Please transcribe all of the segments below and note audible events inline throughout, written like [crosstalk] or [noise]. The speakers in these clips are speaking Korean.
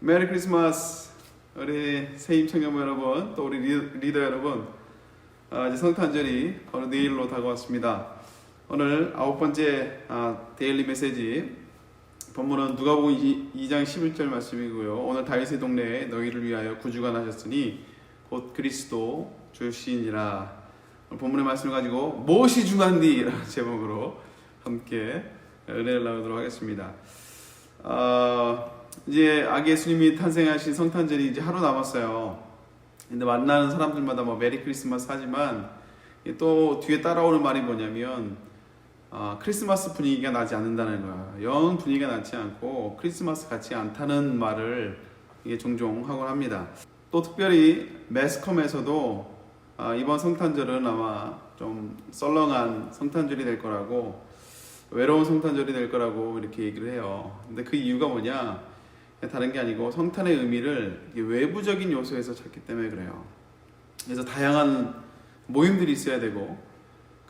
메리 크리스마스 우리 새임 청년 여러분 또 우리 리- 리더 여러분 아, 이제 성탄절이 어느 내일로 다가왔습니다. 오늘 아홉 번째 아, 데일리 메시지 본문은 누가복음 2장 11절 말씀이고요. 오늘 다윗의 동네에 너희를 위하여 구주가 나셨으니 곧 그리스도 주시니라. 본문의 말씀을 가지고 무엇이 중한디? [laughs] 라는 제목으로 함께 은혜를 나누도록 하겠습니다 아, 이제 아기 예수님이 탄생하신 성탄절이 이제 하루 남았어요. 근데 만나는 사람들마다 뭐 메리 크리스마스 하지만 또 뒤에 따라오는 말이 뭐냐면 아, 크리스마스 분위기가 나지 않는다는 거야. 영 분위기가 나지 않고 크리스마스 같지 않다는 말을 이게 종종 하곤 합니다. 또 특별히 매스컴에서도 아, 이번 성탄절은 아마 좀 썰렁한 성탄절이 될 거라고 외로운 성탄절이 될 거라고 이렇게 얘기를 해요. 근데 그 이유가 뭐냐? 다른 게 아니고 성탄의 의미를 외부적인 요소에서 찾기 때문에 그래요. 그래서 다양한 모임들이 있어야 되고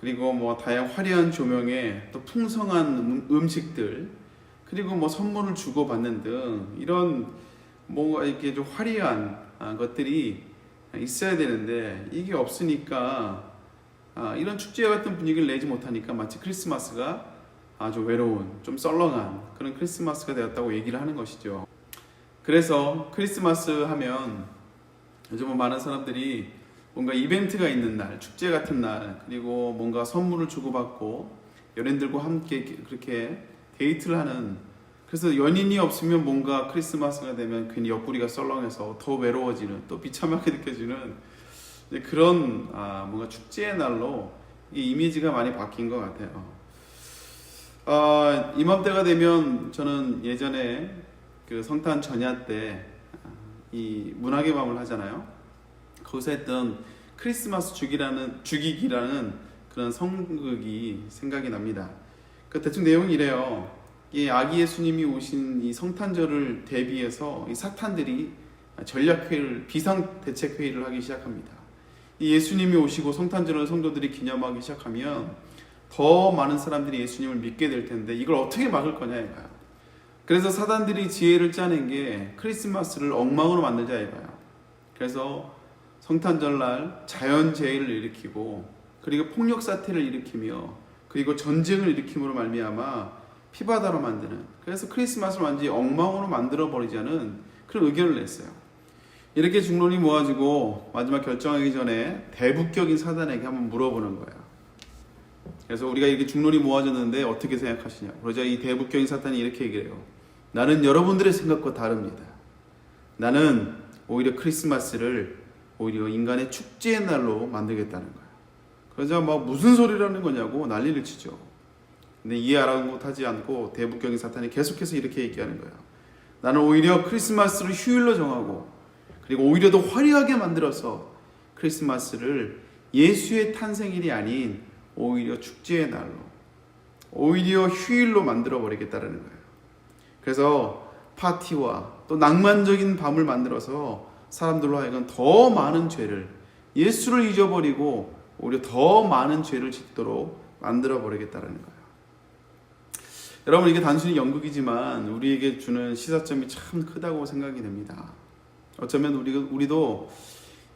그리고 뭐 다양 화려한 조명에 또 풍성한 음- 음식들 그리고 뭐 선물을 주고 받는 등 이런 뭔가 이렇게 좀 화려한 아, 것들이 있어야 되는데 이게 없으니까 아, 이런 축제 같은 분위기를 내지 못하니까 마치 크리스마스가 아주 외로운 좀 썰렁한 그런 크리스마스가 되었다고 얘기를 하는 것이죠. 그래서 크리스마스 하면 요즘은 많은 사람들이 뭔가 이벤트가 있는 날, 축제 같은 날, 그리고 뭔가 선물을 주고받고 연인들과 함께 그렇게 데이트를 하는 그래서 연인이 없으면 뭔가 크리스마스가 되면 괜히 옆구리가 썰렁해서 더 외로워지는 또 비참하게 느껴지는 그런 아, 뭔가 축제의 날로 이 이미지가 많이 바뀐 것 같아요. 아, 이맘때가 되면 저는 예전에 그 성탄 전야 때 이 문학의 밤을 하잖아요. 거기서 했던 크리스마스 죽이라는 죽이기라는 그런 성극이 생각이 납니다. 그 대충 내용이 이래요. 이 아기 예수님이 오신 이 성탄절을 대비해서 이 사탄들이 전략 회의를 비상 대책 회의를 하기 시작합니다. 이 예수님이 오시고 성탄절을 성도들이 기념하기 시작하면 더 많은 사람들이 예수님을 믿게 될 텐데 이걸 어떻게 막을 거냐 이거야. 그래서 사단들이 지혜를 짜낸 게 크리스마스를 엉망으로 만들자 이거야. 그래서 성탄절날 자연재해를 일으키고 그리고 폭력 사태를 일으키며 그리고 전쟁을 일으킴으로 말미암아 피바다로 만드는 그래서 크리스마스를 완전히 엉망으로 만들어 버리자는 그런 의견을 냈어요. 이렇게 중론이 모아지고 마지막 결정하기 전에 대북격인 사단에게 한번 물어보는 거야. 그래서 우리가 이렇게 중론이 모아졌는데 어떻게 생각하시냐? 그러자 이 대북격인 사탄이 이렇게 얘기를 해요. 나는 여러분들의 생각과 다릅니다. 나는 오히려 크리스마스를 오히려 인간의 축제의 날로 만들겠다는 거야. 그러자 막 무슨 소리라는 거냐고 난리를 치죠. 근데 이해 알아못하지 않고 대북경인 사탄이 계속해서 이렇게 얘기하는 거야. 나는 오히려 크리스마스를 휴일로 정하고 그리고 오히려 더 화려하게 만들어서 크리스마스를 예수의 탄생일이 아닌 오히려 축제의 날로 오히려 휴일로 만들어 버리겠다라는 거예요. 그래서 파티와 또 낭만적인 밤을 만들어서 사람들로 하여금 더 많은 죄를 예수를 잊어버리고 오히려 더 많은 죄를 짓도록 만들어 버리겠다라는 거예요. 여러분 이게 단순히 연극이지만 우리에게 주는 시사점이 참 크다고 생각이 됩니다. 어쩌면 우리 우리도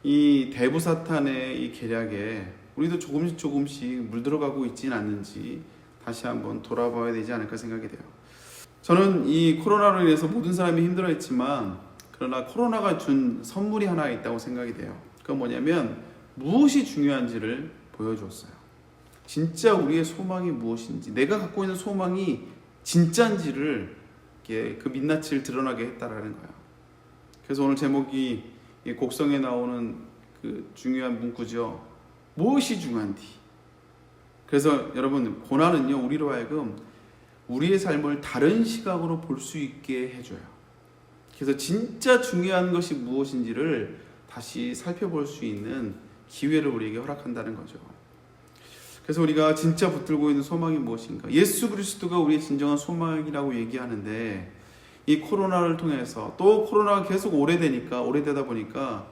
이 대부 사탄의 이 계략에 우리도 조금씩 조금씩 물들어가고 있지는 않는지 다시 한번 돌아봐야 되지 않을까 생각이 돼요. 저는 이 코로나로 인해서 모든 사람이 힘들어했지만 그러나 코로나가 준 선물이 하나 있다고 생각이 돼요. 그건 뭐냐면 무엇이 중요한지를 보여주었어요. 진짜 우리의 소망이 무엇인지, 내가 갖고 있는 소망이 이렇게 그 민낯을 드러나게 했다라는 거예요. 그래서 오늘 제목이 이 곡성에 나오는 그 중요한 문구죠. 무엇이 중요한디? 그래서 여러분 고난은요 우리로 하여금 우리의 삶을 다른 시각으로 볼 수 있게 해줘요. 그래서 진짜 중요한 것이 무엇인지를 다시 살펴볼 수 있는 기회를 우리에게 허락한다는 거죠. 그래서 우리가 진짜 붙들고 있는 소망이 무엇인가? 예수 그리스도가 우리의 진정한 소망이라고 얘기하는데 이 코로나를 통해서 또 코로나가 계속 오래되니까 오래되다 보니까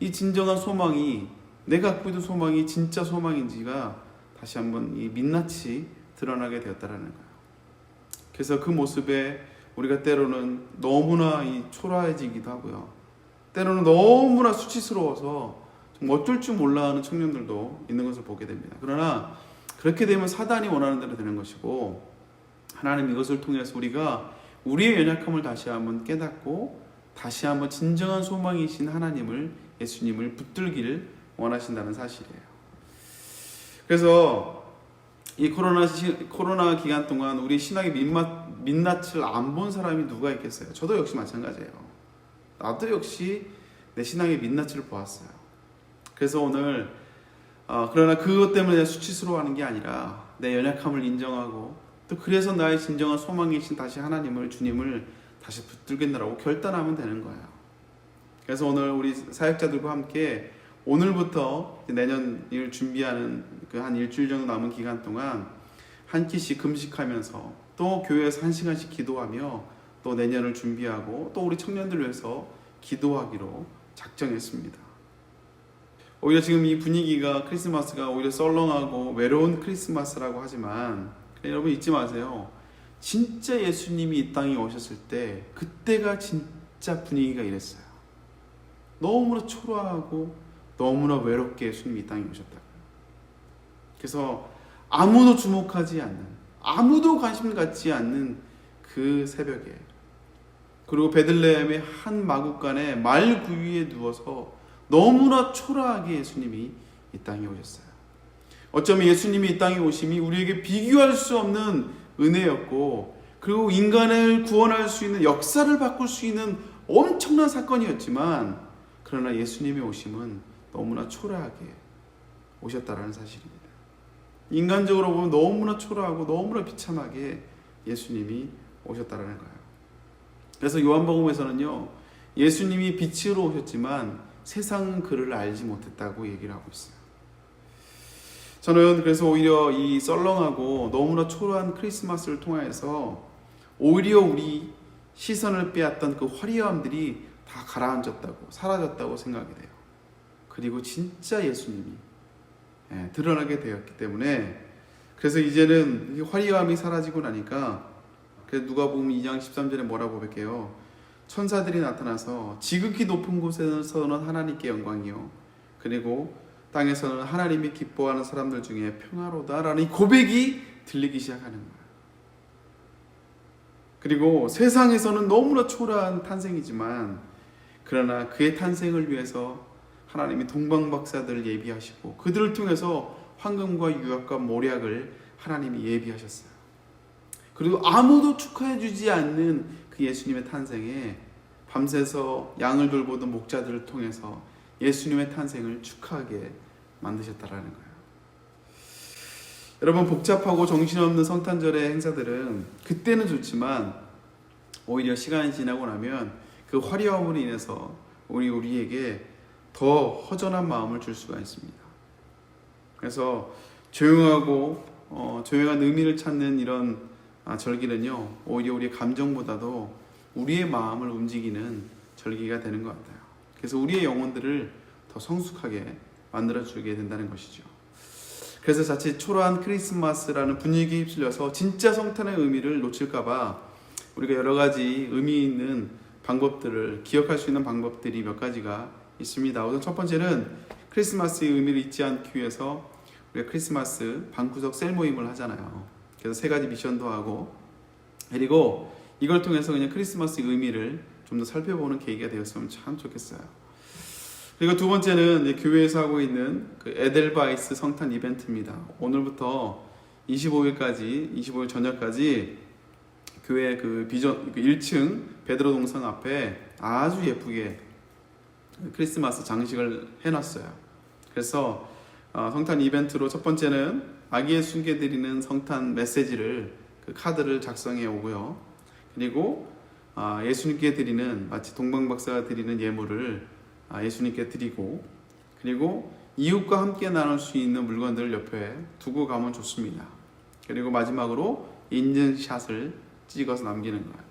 이 진정한 소망이 내가 갖고 있는 소망이 진짜 소망인지가 다시 한번 이 민낯이 드러나게 되었다라는 거예요. 그래서 그 모습에 우리가 때로는 너무나 이 초라해지기도 하고요. 때로는 너무나 수치스러워서 좀 어쩔 줄 몰라 하는 청년들도 있는 것을 보게 됩니다. 그러나 그렇게 되면 사단이 원하는 대로 되는 것이고 하나님 이것을 통해서 우리가 우리의 연약함을 다시 한번 깨닫고 다시 한번 진정한 소망이신 하나님을 예수님을 붙들기를 원하신다는 사실이에요. 그래서 이 코로나 시, 코로나 기간 동안 우리 신학의 민맛, 민낯을 안 본 사람이 누가 있겠어요? 저도 역시 마찬가지예요. 나도 역시 내 신앙의 민낯을 보았어요. 그래서 오늘 어, 그러나 그것 때문에 수치스러워하는 게 아니라 내 연약함을 인정하고 또 그래서 나의 진정한 소망이신 다시 하나님을 주님을 다시 붙들겠노라고 결단하면 되는 거예요. 그래서 오늘 우리 사역자들과 함께 오늘부터 내년을 준비하는 그 한 일주일 정도 남은 기간 동안 한 끼씩 금식하면서 또 교회에서 한 시간씩 기도하며 또 내년을 준비하고 또 우리 청년들 위해서 기도하기로 작정했습니다. 오히려 지금 이 분위기가 크리스마스가 오히려 썰렁하고 외로운 크리스마스라고 하지만 여러분 잊지 마세요. 진짜 예수님이 이 땅에 오셨을 때 그때가 진짜 분위기가 이랬어요. 너무나 초라하고 너무나 외롭게 예수님이 이 땅에 오셨다고요. 그래서 아무도 주목하지 않는 아무도 관심 갖지 않는 그 새벽에 그리고 베들레헴의 한 마국간에 말 구유에 누워서 너무나 초라하게 예수님이 이 땅에 오셨어요. 어쩌면 예수님이 이 땅에 오심이 우리에게 비교할 수 없는 은혜였고 그리고 인간을 구원할 수 있는 역사를 바꿀 수 있는 엄청난 사건이었지만 그러나 예수님의 오심은 너무나 초라하게 오셨다라는 사실입니다. 인간적으로 보면 너무나 초라하고 너무나 비참하게 예수님이 오셨다라는 거예요. 그래서 요한복음에서는요. 예수님이 빛으로 오셨지만 세상은 그를 알지 못했다고 얘기를 하고 있어요. 저는 그래서 오히려 이 썰렁하고 너무나 초라한 크리스마스를 통하여서 오히려 우리 시선을 빼앗던 그 화려함들이 다 가라앉았다고 사라졌다고 생각이 돼요. 그리고 진짜 예수님이 예, 드러나게 되었기 때문에 그래서 이제는 이 화려함이 사라지고 나니까 누가 보면 2장 13절에 뭐라고 볼게요. 천사들이 나타나서 지극히 높은 곳에서는 하나님께 영광이요. 그리고 땅에서는 하나님이 기뻐하는 사람들 중에 평화로다라는 이 고백이 들리기 시작하는 거예요. 그리고 세상에서는 너무나 초라한 탄생이지만 그러나 그의 탄생을 위해서 하나님이 동방 박사들을 예비하시고 그들을 통해서 황금과 유약과 모략을 하나님이 예비하셨어요. 그리고 아무도 축하해 주지 않는 그 예수님의 탄생에 밤새서 양을 돌보던 목자들을 통해서 예수님의 탄생을 축하하게 만드셨다라는 거예요. 여러분 복잡하고 정신없는 성탄절의 행사들은 그때는 좋지만 오히려 시간이 지나고 나면 그 화려함으로 인해서 우리 우리에게 더 허전한 마음을 줄 수가 있습니다. 그래서 조용하고 어, 조용한 의미를 찾는 이런 아, 절기는요 오히려 우리의 감정보다도 우리의 마음을 움직이는 절기가 되는 것 같아요. 그래서 우리의 영혼들을 더 성숙하게 만들어 주게 된다는 것이죠. 그래서 자칫 초라한 크리스마스라는 분위기에 휩쓸려서 진짜 성탄의 의미를 놓칠까봐 우리가 여러 가지 의미 있는 방법들을 기억할 수 있는 방법들이 몇 가지가 있습니다. 우선 첫 번째는 크리스마스의 의미를 잊지 않기 위해서 우리가 크리스마스 방구석 셀 모임을 하잖아요. 그래서 세 가지 미션도 하고 그리고 이걸 통해서 그냥 크리스마스의 의미를 좀 더 살펴보는 계기가 되었으면 참 좋겠어요. 그리고 두 번째는 교회에서 하고 있는 그 에델바이스 성탄 이벤트입니다. 오늘부터 25일까지, 25일 저녁까지 교회 그 비전 그 1층 베드로 동상 앞에 아주 예쁘게 크리스마스 장식을 해놨어요. 그래서 어, 성탄 이벤트로 첫 번째는 아기의 순계 드리는 성탄 메시지를 그 카드를 작성해 오고요. 그리고 아, 예수님께 드리는 마치 동방박사가 드리는 예물을 아, 예수님께 드리고 그리고 이웃과 함께 나눌 수 있는 물건들을 옆에 두고 가면 좋습니다. 그리고 마지막으로 인증샷을 찍어서 남기는 거예요.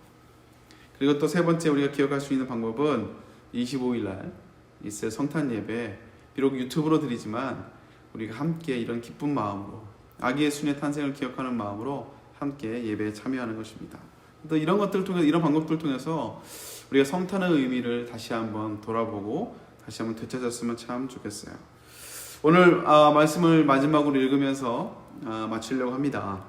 그리고 또 세 번째 우리가 기억할 수 있는 방법은 25일 날 있을 성탄 예배 비록 유튜브로 드리지만 우리가 함께 이런 기쁜 마음으로 아기 예수님의 탄생을 기억하는 마음으로 함께 예배에 참여하는 것입니다. 또 이런 것들 통해 이런 방법들 통해서 우리가 성탄의 의미를 다시 한번 돌아보고 다시 한번 되찾았으면 참 좋겠어요. 오늘 아, 말씀을 마지막으로 읽으면서 아, 마치려고 합니다.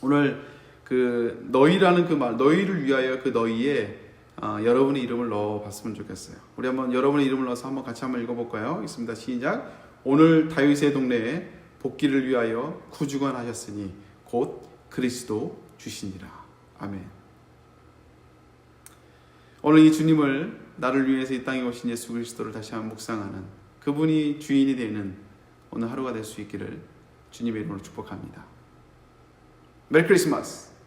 오늘 그 너희라는 그 말, 너희를 위하여 그 너희에 아, 여러분의 이름을 넣어봤으면 좋겠어요. 우리 한번 여러분의 이름을 넣어서 한번 같이 한번 읽어볼까요? 있습니다. 시작. 오늘 다윗의 동네에 복귀를 위하여 구주관 하셨으니 곧 그리스도 주시니라. 아멘. 오늘 이 주님을 나를 위해서 이 땅에 오신 예수 그리스도를 다시 한번 묵상하는 그분이 주인이 되는 오늘 하루가 될 수 있기를 주님의 이름으로 축복합니다. 메리 크리스마스.